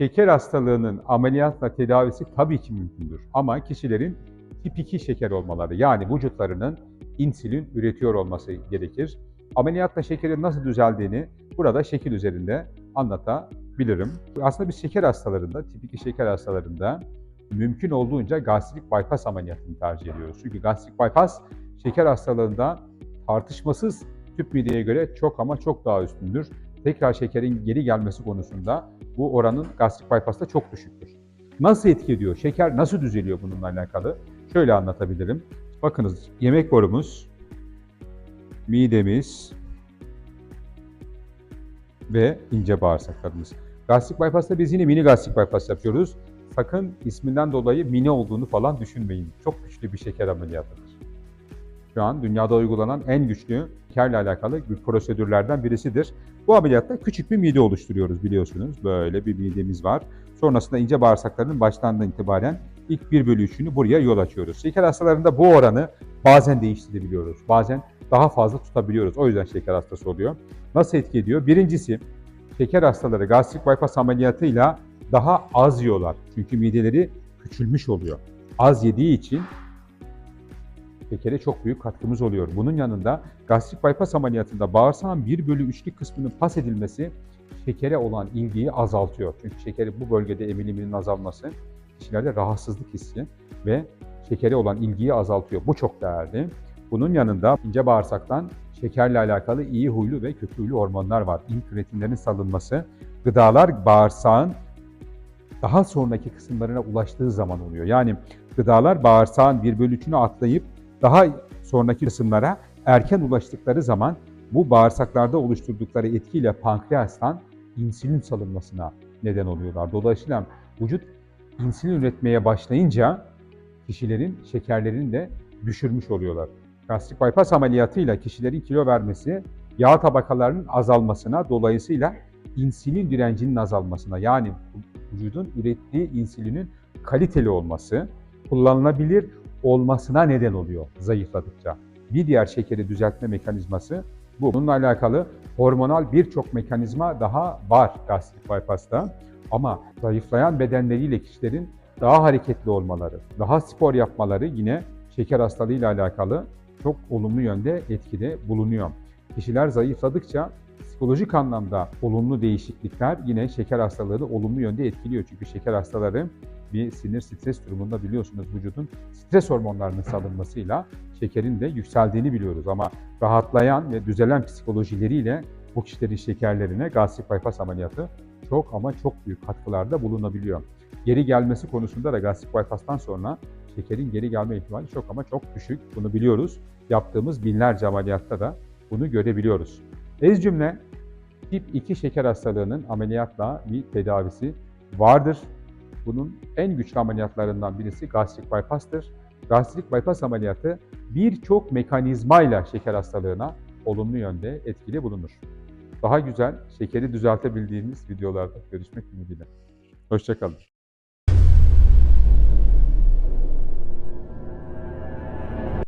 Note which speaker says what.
Speaker 1: Şeker hastalığının ameliyatla tedavisi tabii ki mümkündür. Ama kişilerin tip 2 şeker olmaları yani vücutlarının insülin üretiyor olması gerekir. Ameliyatla şekerin nasıl düzeldiğini burada şekil üzerinde anlatabilirim. Aslında biz şeker hastalarında, tip 2 şeker hastalarında mümkün olduğunca gastrik bypass ameliyatını tercih ediyoruz. Çünkü gastrik bypass şeker hastalığında tartışmasız tüp mideye göre çok ama çok daha üstündür. Tekrar şekerin geri gelmesi konusunda bu oranın gastrik bypass'ta çok düşüktür. Nasıl etki ediyor? Şeker nasıl düzeliyor bununla alakalı? Şöyle anlatabilirim. Bakınız yemek borumuz, midemiz ve ince bağırsaklarımız. Gastrik bypass'ta biz yine mini gastrik bypass yapıyoruz. Sakın isminden dolayı mini olduğunu falan düşünmeyin. Çok güçlü bir şeker ameliyatıdır. Şu an dünyada uygulanan en güçlü şekerle alakalı bir prosedürlerden birisidir. Bu ameliyatta küçük bir mide oluşturuyoruz biliyorsunuz. Böyle bir midemiz var. Sonrasında ince bağırsaklarının baştan itibaren ilk 1 bölü 3'ünü buraya yol açıyoruz. Şeker hastalarında bu oranı bazen değiştirebiliyoruz. Bazen daha fazla tutabiliyoruz. O yüzden şeker hastası oluyor. Nasıl etki ediyor? Birincisi şeker hastaları gastrik bypass ameliyatıyla daha az yiyorlar. Çünkü mideleri küçülmüş oluyor. Az yediği için şekere çok büyük katkımız oluyor. Bunun yanında gastrik bypass ameliyatında bağırsağın 1 bölü 3'lük kısmının pas edilmesi şekere olan ilgiyi azaltıyor. Çünkü şekeri bu bölgede emiliminin azalması kişilerde rahatsızlık hissi ve şekere olan ilgiyi azaltıyor. Bu çok değerli. Bunun yanında ince bağırsaktan şekerle alakalı iyi huylu ve kötü huylu hormonlar var. İlk üretimlerin salınması, gıdalar bağırsağın daha sonraki kısımlarına ulaştığı zaman oluyor. Yani gıdalar bağırsağın 1 bölü 3'ünü atlayıp daha sonraki kısımlara erken ulaştıkları zaman bu bağırsaklarda oluşturdukları etkiyle pankreastan insülin salınmasına neden oluyorlar. Dolayısıyla vücut insülin üretmeye başlayınca kişilerin şekerlerini de düşürmüş oluyorlar. Gastrik bypass ameliyatıyla kişilerin kilo vermesi, yağ tabakalarının azalmasına, dolayısıyla insülin direncinin azalmasına yani vücudun ürettiği insülinin kaliteli olması, kullanılabilir olmasına neden oluyor zayıfladıkça. Bir diğer şekeri düzeltme mekanizması bu. Bununla alakalı hormonal birçok mekanizma daha var gastrik bypass'ta. Ama zayıflayan bedenleriyle kişilerin daha hareketli olmaları, daha spor yapmaları yine şeker hastalığıyla alakalı çok olumlu yönde etkide bulunuyor. Kişiler zayıfladıkça psikolojik anlamda olumlu değişiklikler yine şeker hastalığını olumlu yönde etkiliyor. Çünkü şeker hastaları bir sinir stres durumunda biliyorsunuz vücudun stres hormonlarının salınmasıyla şekerin de yükseldiğini biliyoruz. Ama rahatlayan ve düzelen psikolojileriyle bu kişilerin şekerlerine gastrik bypass ameliyatı çok ama çok büyük katkılarda bulunabiliyor. Geri gelmesi konusunda da gastrik bypass'tan sonra şekerin geri gelme ihtimali çok ama çok düşük. Bunu biliyoruz. Yaptığımız binlerce ameliyatta da bunu görebiliyoruz. Ez cümle tip 2 şeker hastalığının ameliyatla bir tedavisi vardır. Bunun en güçlü ameliyatlarından birisi gastrik bypass'tır. Gastrik bypass ameliyatı birçok mekanizmayla şeker hastalığına olumlu yönde etkili bulunur. Daha güzel şekeri düzeltebildiğimiz videolarda görüşmek ümidiyle. Hoşçakalın.